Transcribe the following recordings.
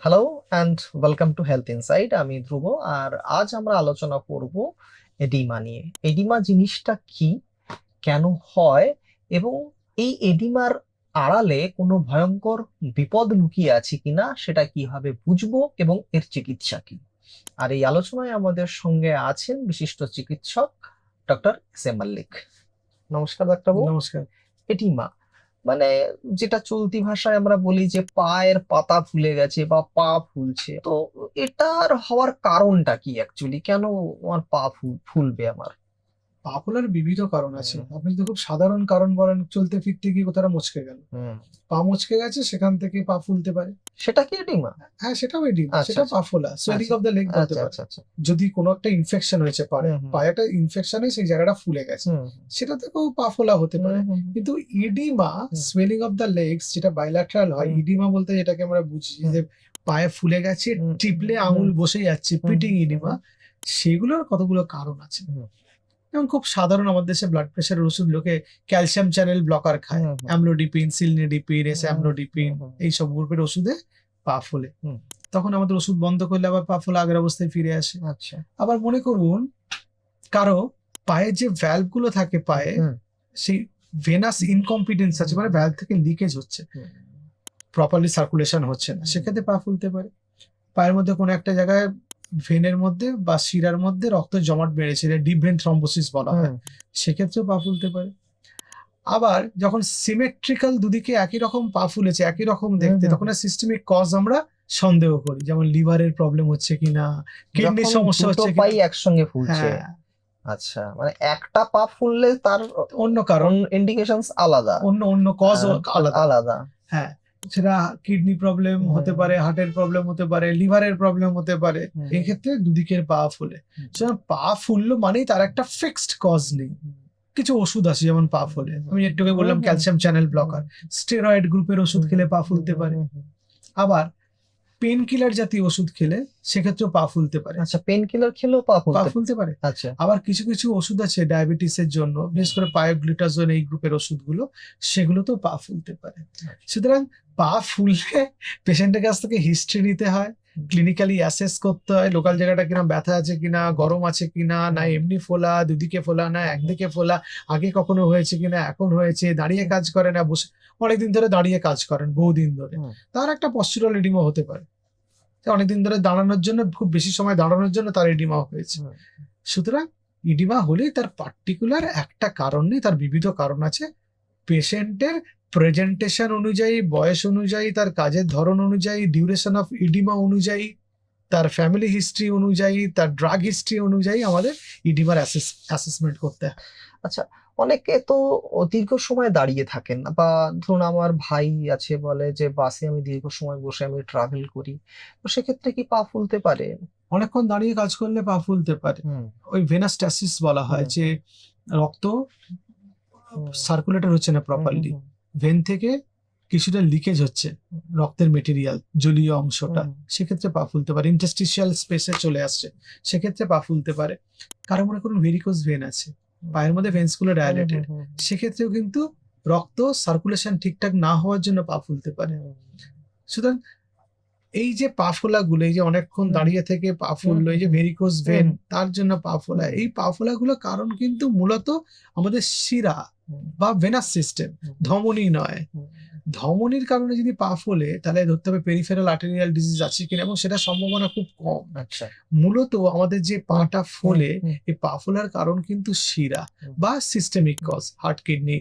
Hello and welcome to health insight আমি ধ্রুব আর আজ আমরা আলোচনা করব এডিমা নিয়ে। এডিমা জিনিসটা কি কেন হয় এবং এই এডিমার আড়ালে কোনো ভয়ঙ্কর বিপদ লুকিয়ে আছে কিনা সেটা কীভাবে বুঝব এবং এর চিকিৎসা কি? আর এই আলোচনায় আমাদের সঙ্গে আছেন বিশিষ্ট চিকিৎসক ডক্টর এস এম মল্লিক। নমস্কার ডাক্তারবাবু। নমস্কার। এটিমা মানে যেটা চলতি ভাষায় আমরা বলি যে পায়ের পাতা ফুলে গেছে বা পা ফুলছে। তো এটার হওয়ার কারণটা কি অ্যাকচুয়ালি কেন আমার পা ফুল- ফুলবে আমার? পা বিবিধ কারণ আছে। আপনি যদি খুব সাধারণ কারণ বলেন চলতে ফিরতে গিয়ে কোথাও মুচকে গেল। পা মুচকে গেছে সেখান থেকে পা ফুলতে পারে। সেটা কি এটিমা হ্যাঁ সেটাও এডিমা। সেটা। পা ফোলা সোয়েলিং। অফ দ্য লেগ বলতে আচ্ছা পারে। আচ্ছা আচ্ছা। যদি কোনো একটা ইনফেকশন হয়েছে পায়ে। পায়ে একটা ইনফেকশনে সেই জায়গাটা ফুলে গেছে। সেটা থেকেও পা ফোলা হতে পারে। কিন্তু oedema. Swelling of the legs যেটা বাইল্যাট্রাল হয়। ইডিমা বলতে যেটাকে আমরা বুঝি যে পায়ে ফুলে গেছে টিপলে আঙুল বসে যাচ্ছে পিটিং ইডিমা সেগুলোর কতগুলো কারণ আছে। যেমন খুব সাধারণ আমাদের দেশে ব্লাড প্রেশারের ওষুধ লোকে ক্যালসিয়াম চ্যানেল ব্লকার খায়। Amlodipine cilnidipine S amlodipine. এইসব গ্রুপের ওষুধে পা ফোলে। তখন আমাদের ওষুধ বন্ধ করলে আবার পা ফোলা আগের অবস্থায় ফিরে আসে। আচ্ছা। আবার মনে করুন কারও পায়ের যে ভ্যালভগুলো থাকে পায়ে সেই ভেনাস ইনকম্পিটেন্স আছে মানে ভ্যালভ থেকে লিকেজ হচ্ছে। প্রপারলি সার্কুলেশন হচ্ছে না। সেক্ষেত্রে পা ফুলতে পারে। পায়ের মধ্যে কোনো একটা জায়গায় ভেনের মধ্যে বা শিরার মধ্যে রক্ত জমাট বেড়েছে ডিপ ভেন থ্রম্বোসিস বলা হয়। সেক্ষেত্রেও পা ফুলতে পারে। আবার যখন সিমেট্রিক্যাল দুদিকে একই রকম পা ফুলেছে একই রকম দেখতে। তখন সিস্টেমিক কজ আমরা সন্দেহ করি যেমন লিভারের প্রবলেম হচ্ছে কিনা কিডনির সমস্যা হচ্ছে পাই একসঙ্গে ফুলছে। হ্যাঁ। আচ্ছা মানে একটা পা ফুললে তার অন্য কারণ। ইন্ডিকেশনস আলাদা। অন্য অন্য কজ আলাদা। আলাদা। হ্যাঁ। সেটা কিডনি প্রবলেম হতে পারে হার্টের প্রবলেম হতে পারে লিভারের প্রবলেম হতে পারে এক্ষেত্রে এই ক্ষেত্রে দুদিকের পা ফুলে। পা ফুললো মানেই তার একটা ফিক্সড কজ নেই। কিছু ওষুধ আছে যেমন পা ফুলে। আমি একটু বললাম। ক্যালসিয়াম চ্যানেল ব্লকার স্টেরয়েড গ্রুপের ওষুধ খেলে পা ফুলতে পারে। আবার পেন কিলার জাতীয় ওষুধ খেলে সেক্ষেত্রেও পা ফুলতে পারে। আচ্ছা পেন কিলার খেলেও পা পা ফুলতে পারে। আচ্ছা। আবার কিছু কিছু ওষুধ আছে ডায়াবেটিসের জন্য বিশেষ করে পায়োগ্লিটাজন এই গ্রুপের ওষুধগুলো সেগুলোতেও পা ফুলতে পারে। সুতরাং পা ফুললে পেশেন্টের কাছ থেকে হিস্ট্রি নিতে হয় ক্লিনিক্যালি অ্যাসেস করতে হয় লোকাল জায়গাটা কিনা ব্যথা আছে কিনা গরম আছে কিনা না এমনি ফোলা দুদিকে ফোলা না একদিকে ফোলা আগে কখনো হয়েছে কিনা এখন হয়েছে দাঁড়িয়ে কাজ করে না বসে অনেকদিন ধরে দাঁড়িয়ে কাজ করেন বহুদিন ধরে। তার একটা পশ্চুরাল এডিমা হতে পারে। অনেকদিন ধরে দাঁড়ানোর জন্য খুব বেশি সময় দাঁড়ানোর জন্য তার এডিমা হয়েছে। সুতরাং ইডিমা হলে তার পার্টিকুলার একটা কারণ নেই তার বিবিধ কারণ আছে। পেশেন্টের প্রেজেন্টেশন অনুযায়ী বয়স অনুযায়ী তার কাজের ধরন অনুযায়ী ডিউরেশন অফ ইডিমা অনুযায়ী তার ফ্যামিলি হিস্ট্রি অনুযায়ী তার ড্রাগ হিস্ট্রি অনুযায়ী আমাদের ইডিমার অ্যাসেসমেন্ট করতে হয়। আচ্ছা অনেকে তো দীর্ঘ সময় দাঁড়িয়ে থাকেন বা ধরুন আমার ভাই আছে বলে যে বাসে আমি দীর্ঘ সময় বসে আমি ট্রাভেল করি তো সেক্ষেত্রে কি পা ফুলতে পারে? অনেকক্ষণ দাঁড়িয়ে কাজ করলে পা ফুলতে পারে। ওই ভেনাস্ট্যাসিস বলা হয় যে রক্ত সার্কুলেটর হচ্ছে না প্রপারলি ভেন থেকে কিছুটা লিকেজ হচ্ছে রক্তের মেটেরিয়াল জলীয় অংশটা। সেক্ষেত্রে পা ফুলতে পারে। ইন্টাস্টিশিয়াল স্পেসে চলে আসছে। সেক্ষেত্রে পা ফুলতে পারে। কারও মনে করুন ভেরিকোজ ভেন আছে। পায়ের মধ্যে ভেন্সগুলো ডায়ালেটেড সেক্ষেত্রেও কিন্তু রক্ত সার্কুলেশন ঠিকঠাক না হওয়ার জন্য পা ফুলতে পারে। সুতরাং এই যে পা ফোলাগুলো এই যে অনেকক্ষণ দাঁড়িয়ে থেকে পা ফুললো এই যে ভেরিকোস ভেন তার জন্য পা ফোলা। এই পা ফোলাগুলো কারণ কিন্তু মূলত আমাদের শিরা বা ভেনাস সিস্টেম ধমনী নয়। ধমনির কারণে যদি পা ফোলে তাহলে ধরতে হবে পেরিফেরাল আর্টেরিয়াল ডিজিজ আছে কিনা এবং সেটা সম্ভাবনা খুব কম। আচ্ছা। মূলত আমাদের যে পাটা ফোলে এই পা ফোলার কারণ কিন্তু শিরা বা সিস্টেমিক কজ হার্ট কিডনি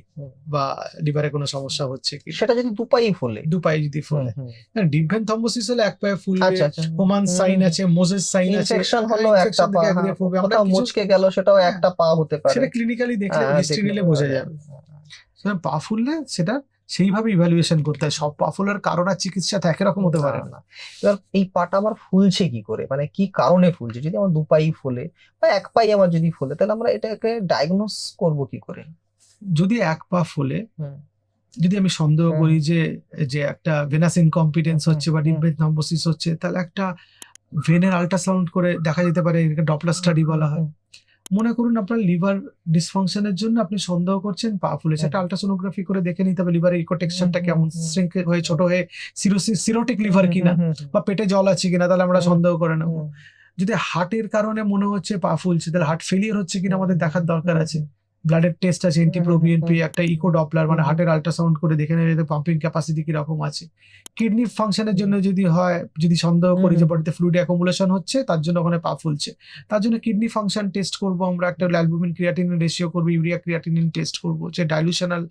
বা লিভারে কোনো সমস্যা হচ্ছে কি? সেটা যদি দুপাই ফোলে? দু পায়ে যদি ফোলে। ডিভেন থম্বোসিস হলে এক পায়ে ফুলবে আচ্ছা আচ্ছা। হোমান সাইন আছে মোজেস সাইন আছে ইনফেকশন হলো হ্যাঁ, একটা পা হ্যাঁ। আমরা মুচকে গেল সেটাও হ্যাঁ। একটা পা হতে পারে। সেটা ক্লিনিক্যালি দেখলে হ্যাঁ, হিস্ট্রি নিলে বোঝা যাবে। পা ফুললে সেটা সেইভাবে ইভ্যালুয়েশন করতে হয়। সব পাফুলার কারণ আর চিকিৎসা তো একই রকম হতে পারে না। এবার এই পাটা আমার ফুলছে কি করে? মানে কি কারণে ফুলছে? যদি আমার দু পাই ফুলে বা এক পাই আমার যদি ফুলে তাহলে আমরা এটাকে ডায়াগনোস করব কি করে? যদি এক পা ফুলে। যদি আমি সন্দেহ করি যে যে একটা ভেনাস ইনকম্পিটেন্স হচ্ছে বা হুম। ডিম্বের হচ্ছে তাহলে একটা ভেনের আল্ট্রাসাউন্ড করে দেখা যেতে পারে ডপলার স্টাডি বলা হয়। মনে করুন আপনার লিভার ডিসফাংশনের জন্য আপনি সন্দেহ করছেন পা ফুলেছে। একটা আলট্রাসোনোগ্রাফি করে দেখে নিতে হবে লিভারের ইকোটেক্সচারটা হুম, কেমন। শ্রিঙ্ক হয়ে ছোট হয়ে সিরোসিস সিরোটিক লিভার কিনা বা পেটে জল আছে কিনা তাহলে আমরা সন্দেহ করে নেব। যদি হার্টের কারণে মনে হচ্ছে পা ফুলছে তাহলে হার্ট ফেলিয়ার হচ্ছে কিনা আমাদের দেখার দরকার আছে। ব্লাডের টেস্ট আছে এন্টিপ্রোবিএনপি। একটা ইকো ডপলার মানে। হার্টের আল্ট্রাসাউন্ড করে দেখে নেবে পাম্পিং ক্যাপাসিটি কীরকম আছে। কিডনি ফাংশনের জন্য যদি হয় যদি সন্দেহ করি যে বডিতে ফ্লুইড অ্যাকুমুলেশন হচ্ছে তার জন্য ওখানে পা ফুলছে। তার জন্য কিডনি ফাংশন টেস্ট করব আমরা একটা অ্যালবুমিন ক্রিয়াটিনিন রেশিও করব ইউরিয়া ক্রিয়াটিনিন টেস্ট করব যে ডাইলুশনাল।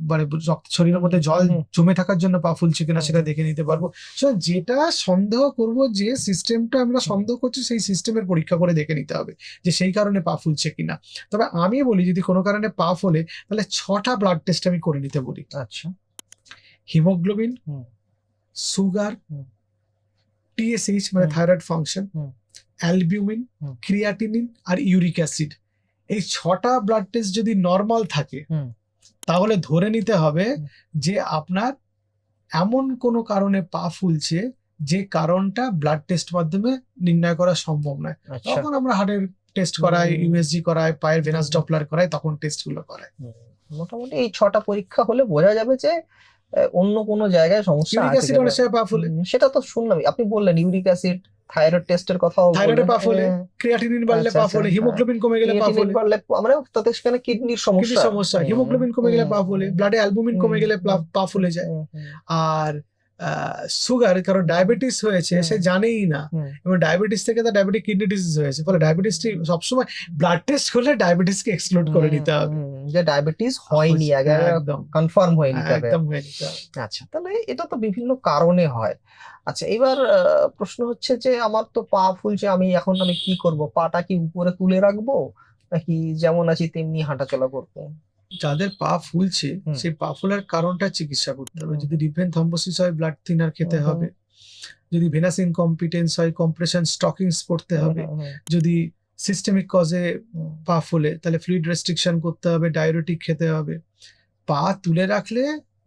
মানে রক্ত- শরীরের মধ্যে জল জমে থাকার জন্য পা ফুলছে কিনা সেটা দেখে নিতে পারব। যেটা সন্দেহ করব যে সিস্টেমটা আমরা সন্দেহ করছি সেই সিস্টেমের পরীক্ষা করে দেখে নিতে হবে যে সেই কারণে পা ফুলছে কিনা। তবে আমি বলি যদি কোনো কারণে পা ফোলে তাহলে ছটা ব্লাড টেস্ট আমি করে নিতে বলি। আচ্ছা। হিমোগ্লোবিন সুগার টিএসএইচ মানে। Thyroid function. অ্যালবিউমিন ক্রিয়াটিনিন আর ইউরিক অ্যাসিড এই ছটা ব্লাড টেস্ট যদি নর্মাল থাকে তাহলে ধরে নিতে হবে যে আপনার এমন কোনো কারণে পা ফুলছে যে কারণটা ব্লাড টেস্ট মাধ্যমে নির্ণয় করা সম্ভব নয়। আচ্ছা। তখন আমরা হার্টের টেস্ট হুম। ইউএসজি করাই পায়ের ভেনাস ডপলার করাই তখন টেস্টগুলো হুম, মোটামুটি এই ছটা পরীক্ষা হলে বোঝা যাবে যে অন্য কোনো জায়গায় সমস্যা আছে পা সেটা তো শুনলাম আপনি বললেন ইউরিক অ্যাসিড থাইরয়েড টেস্টের কথাও থাইরয়েডে। পা ফোলে, হ্যাঁ, ক্রিয়াটিনিন বাড়লে আচ্ছা, পা আচ্ছা, ফোলে হ্যাঁ। হিমোগ্লোবিন কমে গেলে পা ফোলে। বাড়লে মানে তাতে সেখানে কিডনির কিডনি সমস্যা। সমস্যা হুম, হিমোগ্লোবিন কমে গেলে পা ফোলে ব্লাডে অ্যালবুমিন কমে গেলে পা- পা ফুলে যায়। আর সুগার কারণ ডায়াবেটিস হয়েছে সে জানেই না। এবং ডায়াবেটিস থেকে তার ডায়াবেটিক কিডনি ডিজিজ হয়েছে। ফলে ডায়াবেটিসটি সবসময় ব্লাড টেস্ট করলে ডায়াবেটিসকে এক্সক্লুড করে নিতে হবে। যে ডায়াবেটিস হয়নি আগে একদম। কনফার্ম হয়ে নিতে হবে একদম হয়ে নিতে হবে আচ্ছা তাহলে এটা তো বিভিন্ন কারণে হয়। আচ্ছা এবার প্রশ্ন হচ্ছে যে আমার তো পা ফুলছে আমি এখন আমি কি করব? পাটা কি উপরে তুলে রাখব? নাকি যেমন আছি তেমনি হাঁটাচলা করব? যাদের পা ফুলছে সেই পা ফোলার কারণটা চিকিৎসা করতে হবে। যদি রিভেন থম্বোসিস হয় ব্লাড থিনার খেতে হবে। যদি ভেনাস ইনকম্পিটেন্স হয় কম্প্রেশন স্টকিংস পড়তে হবে। যদি সিস্টেমিক কজে পা ফুলে তাহলে ফ্লুইড রেস্ট্রিকশন করতে হবে ডায়োরেটিক খেতে হবে। পা তুলে রাখলে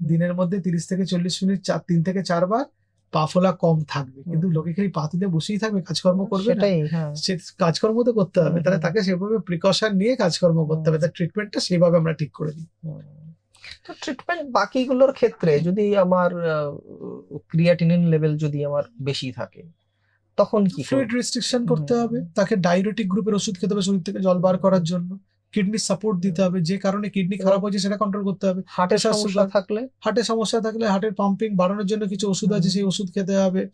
দিনের মধ্যে তিরিশ থেকে চল্লিশ মিনিট চার তিন থেকে চারবার পা ফোলা কম থাকবে কিন্তু লোকে খালি পা তুলে বসেই থাকবে কাজকর্ম করবে সেটাই হ্যাঁ। সে কাজকর্ম তো করতে হবে তাহলে তাকে সেভাবে প্রিকশন নিয়ে কাজকর্ম করতে হবে তার ট্রিটমেন্টটা সেইভাবে আমরা ঠিক করে দিই। তো ট্রিটমেন্ট বাকিগুলোর ক্ষেত্রে যদি আমার ক্রিয়াটিনিন লেভেল যদি আমার বেশি থাকে তখন কি ফ্লুইড রেস্ট্রিকশন করতে হবে তাকে ডায়োরেটিক গ্রুপের ওষুধ খেতে হবে শরীর থেকে জল বার করার জন্য। কিডনি সাপোর্ট দিতে হবে যে কারণে কিডনি খারাপ হয়েছে সেটা কন্ট্রোল করতে হবে। হার্টের সমস্যা থাকলে? হার্টের সমস্যা থাকলে হার্টের পাম্পিং বাড়ানোর জন্য কিছু ওষুধ আছে সেই ওষুধ খেতে হবে।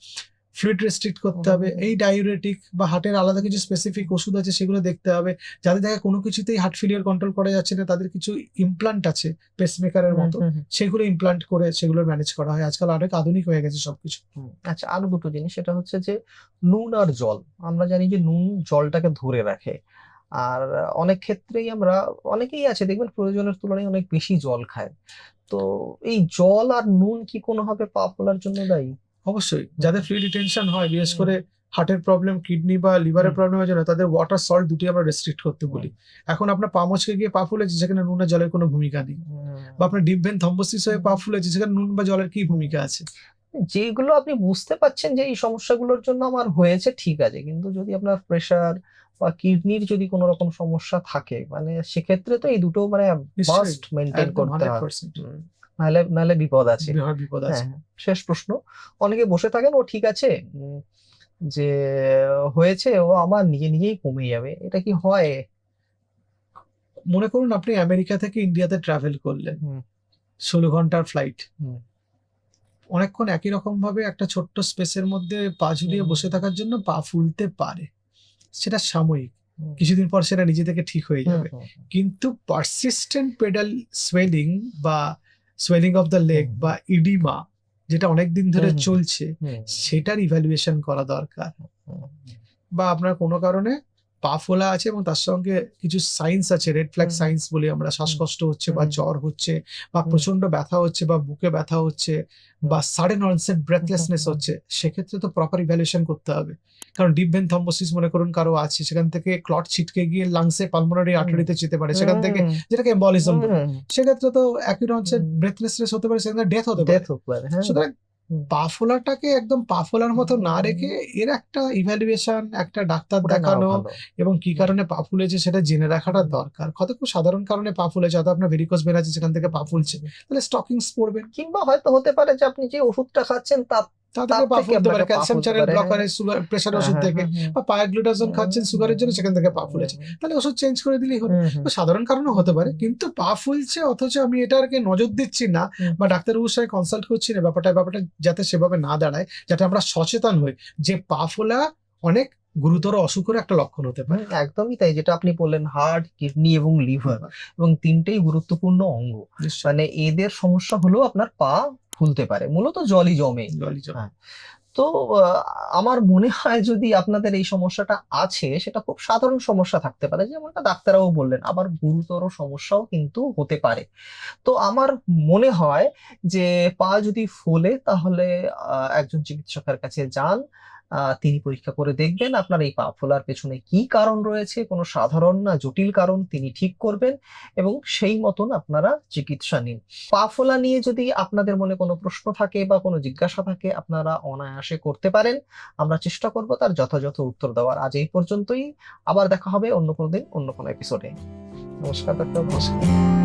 ফ্লুইড রেস্ট্রিক্ট করতে হবে। এই ডায়োরেটিক বা হার্টের আলাদা কিছু স্পেসিফিক ওষুধ আছে সেগুলো দেখতে হবে। যাদের দেখা কোনো কিছুতেই হার্ট ফেলিয়ার কন্ট্রোল করা যাচ্ছে না তাদের কিছু ইমপ্লান্ট আছে পেসমেকারের মতো। সেগুলো ইমপ্লান্ট করে সেগুলো ম্যানেজ করা হয়। আজকাল অনেক আধুনিক হয়ে গেছে সবকিছু। আচ্ছা আরও দুটো জিনিস। সেটা হচ্ছে যে নুন আর জল। আমরা জানি যে নুন জলটাকে ধরে রাখে। আর অনেক ক্ষেত্রেই আমরা অনেকেই আছে দেখবেন প্রয়োজনের তুলনায় অনেক বেশি জল খায়। তো এই জল আর নুন কি কোনোভাবে পা ফোলার জন্য দায়ী? অবশ্যই। যাদের ফ্রি রিটেনশন হয় বিশেষ করে হার্টের প্রবলেম কিডনি বা লিভারের প্রবলেম প্রবলেমের জন্য তাদের ওয়াটার সল্ট দুটি আমরা রেস্ট্রিক্ট করতে বলি। এখন আপনার পা মচকে গিয়ে পা ফুলেছে সেখানে নুন আর জলের কোনো ভূমিকা নেই। বা আপনার ডিপ ভেন থম্বোসিস হয়ে পা ফুলেছে সেখানে নুন বা জলের কি ভূমিকা আছে? যেগুলো আপনি বুঝতে পারছেন যে এই সমস্যাগুলোর জন্য আমার হয়েছে ঠিক আছে। কিন্তু যদি আপনার প্রেশার বা কিডনির যদি কোনো রকম সমস্যা থাকে মানে সেক্ষেত্রে তো এই দুটো মানে মাস্ট মেনটেন করতে হয়। নাহলে নাহলে বিপদ আছে। বিপদ আছে। হ্যাঁ শেষ প্রশ্ন। অনেকে বসে থাকেন ও ঠিক আছে যে হয়েছে ও আমার নিজে নিজেই কমে যাবে। এটা কি হয়? মনে করুন আপনি আমেরিকা থেকে ইন্ডিয়াতে ট্রাভেল করলেন। ষোলো ঘণ্টার ফ্লাইট হুম। অনেকক্ষণ একই রকম ভাবে একটা ছোট্ট স্পেসের মধ্যে পা ঝুলিয়ে বসে থাকার জন্য পা ফুলতে পারে। সেটা সাময়িক। কিছুদিন পর সেটা নিজে থেকে ঠিক হয়ে যাবে। কিন্তু পারসিস্টেন্ট পেডাল সোয়েলিং বা সোয়েলিং অফ দ্য লেগ বা ইডিমা যেটা অনেক দিন ধরে। চলছে সেটার ইভ্যালুয়েশন করা দরকার। বা আপনার কোনো কারণে পা ফোলা আছে এবং তার সঙ্গে কিছু সাইন্স আছে রেড ফ্ল্যাগ সাইন্স বলি আমরা শ্বাসকষ্ট হচ্ছে বা জ্বর হচ্ছে বা প্রচণ্ড ব্যথা হচ্ছে বা বুকে ব্যথা হচ্ছে বা সাডেন অনসেট ব্রেথলেসনেস হচ্ছে সেক্ষেত্রে তো প্রপার ইভ্যালুয়েশন করতে হবে। কারণ ডিপ ভেন থম্বোসিস মনে করুন কারও আছে সেখান থেকে ক্লট ছিটকে গিয়ে লাংসে পালমোনারি আর্টারিতে যেতে পারে সেখান থেকে যেটাকে এম্বলিজম সেক্ষেত্রে তো অ্যাকিউট অনসেট ব্রেথলেসনেস হতে পারে সেখানে ডেথ হতে পারে। death হতে পারে, হ্যাঁ। সুতরাং হুম। পা ফোলাটাকে একদম পাফোলার মতো না রেখে এর একটা ইভ্যালুয়েশন একটা ডাক্তার দেখানো এবং কি কারণে পা ফুলেছে সেটা জেনে রাখাটা দরকার। কত খুব সাধারণ কারণে পা ফুলেছে হয়তো আপনার ভেরিকোস বেন আছে সেখান থেকে পা ফুলছে তাহলে স্টকিংস পরবেন। কিংবা হয়তো হতে পারে যে আপনি যে ওষুধটা খাচ্ছেন তার তা তার থেকে ফুলতে পারে ক্যালসিয়াম চ্যানেল হ্যাঁ। সুগার প্রেশার হ্যাঁ, ওষুধ হ্যাঁ, থেকে। হ্যাঁ, হ্যাঁ। বা পায়াগ্লুটাজোন খাচ্ছেন সুগারের জন্য সেখান থেকে পা ফুলেছে। তাহলে ওষুধ চেঞ্জ করে দিলেই হলো। তো সাধারণ কারণও হতে পারে কিন্তু পা ফুলছে অথচ আমি এটাকে নজর দিচ্ছি না। বা ডাক্তারবাবুর সাথে কনসাল্ট করছি না ব্যাপারটা ব্যাপারটা যাতে সেভাবে না দাঁড়ায় যাতে আমরা সচেতন হই যে পা ফোলা অনেক গুরুতর অসুখের একটা লক্ষণ হতে পারে। একদমই তাই যেটা আপনি বললেন হার্ট কিডনি এবং লিভার এবং তিনটেই গুরুত্বপূর্ণ অঙ্গ। মানে এদের সমস্যা হলেও আপনার পা ফুলতে পারে। মূলত জলই জমে। হ্যাঁ। তো আমার মনে হয় যদি আপনাদের এই সমস্যাটা আছে সেটা খুব সাধারণ সমস্যা থাকতে পারে। যেমনটা ডাক্তাররাও বললেন আবার গুরুতর সমস্যাও কিন্তু হতে পারে। তো আমার মনে হয় যে পা যদি ফোলে তাহলে আহ, একজন চিকিৎসকের কাছে যান। তিনি পরীক্ষা করে দেখবেন আপনার এই পা ফোলার পেছনে কি কারণ রয়েছে, কোনো সাধারণ না জটিল কারণ তিনি ঠিক করবেন এবং সেই মতন আপনারা চিকিৎসা নিন। পা ফোলা নিয়ে যদি আপনাদের মনে কোনো প্রশ্ন থাকে বা কোনো জিজ্ঞাসা থাকে, আপনারা অনায়াসে করতে পারেন। আমরা চেষ্টা করব তার যথাযথ উত্তর দেওয়ার। আজ এই পর্যন্তই। আবার দেখা হবে অন্য কোনো দিন, অন্য কোনো এপিসোডে নমস্কার ডাক্তার নমস্কার।